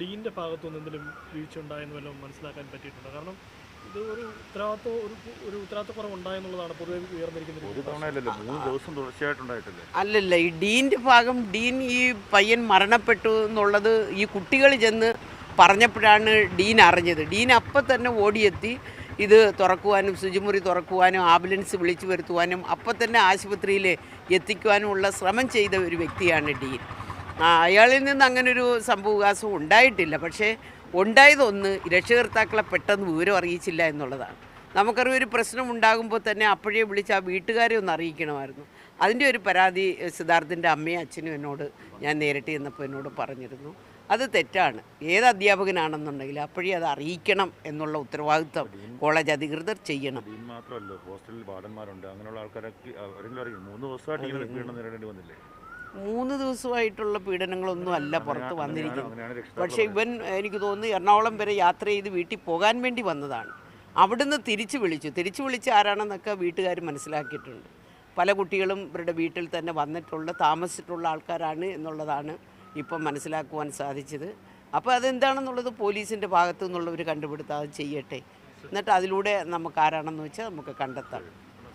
ഡീന്റെ ഭാഗത്തുനിന്ന് എന്തെങ്കിലും വീഴ്ച ഉണ്ടായെന്ന് വല്ലതും മനസ്സിലാക്കാൻ പറ്റിയിട്ടുണ്ട്? കാരണം ഇത് ഒരു ഉത്തരവാദിത്വം ഒരു ഒരു ഉത്തരവാദിത്തക്കുറവ് ഉണ്ടായെന്നുള്ളതാണ് പൊതുവെ ഉയർന്നിരിക്കുന്നത് ഒരു ഒരു തവണയല്ലല്ലോ മൂന്ന് ദിവസം തുടർച്ചയായിട്ടുണ്ടായിട്ടില്ലേ? അല്ലല്ല ഈ ഡീന്റെ ഭാഗം ഡീൻ ഈ പയ്യൻ മരണപ്പെട്ടു എന്നുള്ളത് ഈ കുട്ടികൾ ചെന്ന് പറഞ്ഞപ്പോഴാണ് ഡീൻ അറിഞ്ഞത്. ഡീൻ അപ്പം തന്നെ ഓടിയെത്തി ഇത് തുറക്കുവാനും ശുചിമുറി തുറക്കുവാനും ആംബുലൻസ് വിളിച്ചു വരുത്തുവാനും അപ്പം തന്നെ ആശുപത്രിയിൽ എത്തിക്കുവാനുമുള്ള ശ്രമം ചെയ്ത ഒരു വ്യക്തിയാണ് ഡീൻ. അയാളിൽ നിന്ന് അങ്ങനൊരു സംഭവവികാസം ഉണ്ടായിട്ടില്ല. പക്ഷേ ഉണ്ടായതൊന്ന് രക്ഷകർത്താക്കളെ പെട്ടെന്ന് വിവരം അറിയിച്ചില്ല എന്നുള്ളതാണ്. നമുക്കറിയാം ഒരു പ്രശ്നം ഉണ്ടാകുമ്പോൾ തന്നെ അപ്പോഴേ വിളിച്ച് ആ വീട്ടുകാരെ ഒന്ന് അറിയിക്കണമായിരുന്നു. അതിന്റെ ഒരു പരാതി സിദ്ധാർത്ഥിന്റെ അമ്മയും അച്ഛനും എന്നോട് ഞാൻ നേരിട്ട് ചെന്നപ്പോൾ എന്നോട് പറഞ്ഞിരുന്നു. അത് തെറ്റാണ്. ഏത് അധ്യാപകനാണെന്നുണ്ടെങ്കിൽ അപ്പോഴേ അത് അറിയിക്കണം എന്നുള്ള ഉത്തരവാദിത്വം കോളേജ് അധികൃതർ ചെയ്യണം. മാത്രമല്ല ഹോസ്റ്റലിൽ വാർഡന്മാരുണ്ട്. അങ്ങനെയുള്ള ആൾക്കാരൊക്കെ മൂന്ന് ദിവസമായിട്ട് ഇങ്ങനെ പീഡനം നേരിടേണ്ടി വന്നില്ലേ? മൂന്ന് ദിവസമായിട്ടുള്ള പീഡനങ്ങളൊന്നും അല്ല പുറത്ത് വന്നിരിക്കുന്നത്. പക്ഷേ ഇവൻ എനിക്ക് തോന്നുന്നു എറണാകുളം വരെ യാത്ര ചെയ്ത് വീട്ടിൽ പോകാൻ വേണ്ടി വന്നതാണ്. അവിടുന്ന് തിരിച്ചു വിളിച്ചു. തിരിച്ചു വിളിച്ച് ആരാണെന്നൊക്കെ വീട്ടുകാർ മനസ്സിലാക്കിയിട്ടുണ്ട്. പല കുട്ടികളും ഇവരുടെ വീട്ടിൽ തന്നെ വന്നിട്ടുള്ള താമസിച്ചിട്ടുള്ള ആൾക്കാരാണ് എന്നുള്ളതാണ് ഇപ്പം മനസ്സിലാക്കുവാൻ സാധിച്ചത്. അപ്പോൾ അതെന്താണെന്നുള്ളത് പോലീസിന്റെ ഭാഗത്തു നിന്നുള്ളവർ കണ്ടുപിടുത്തം അത് ചെയ്യട്ടെ. എന്നിട്ട് അതിലൂടെ നമുക്ക് ആരാണെന്ന് വെച്ചാൽ നമുക്ക് കണ്ടെത്താം.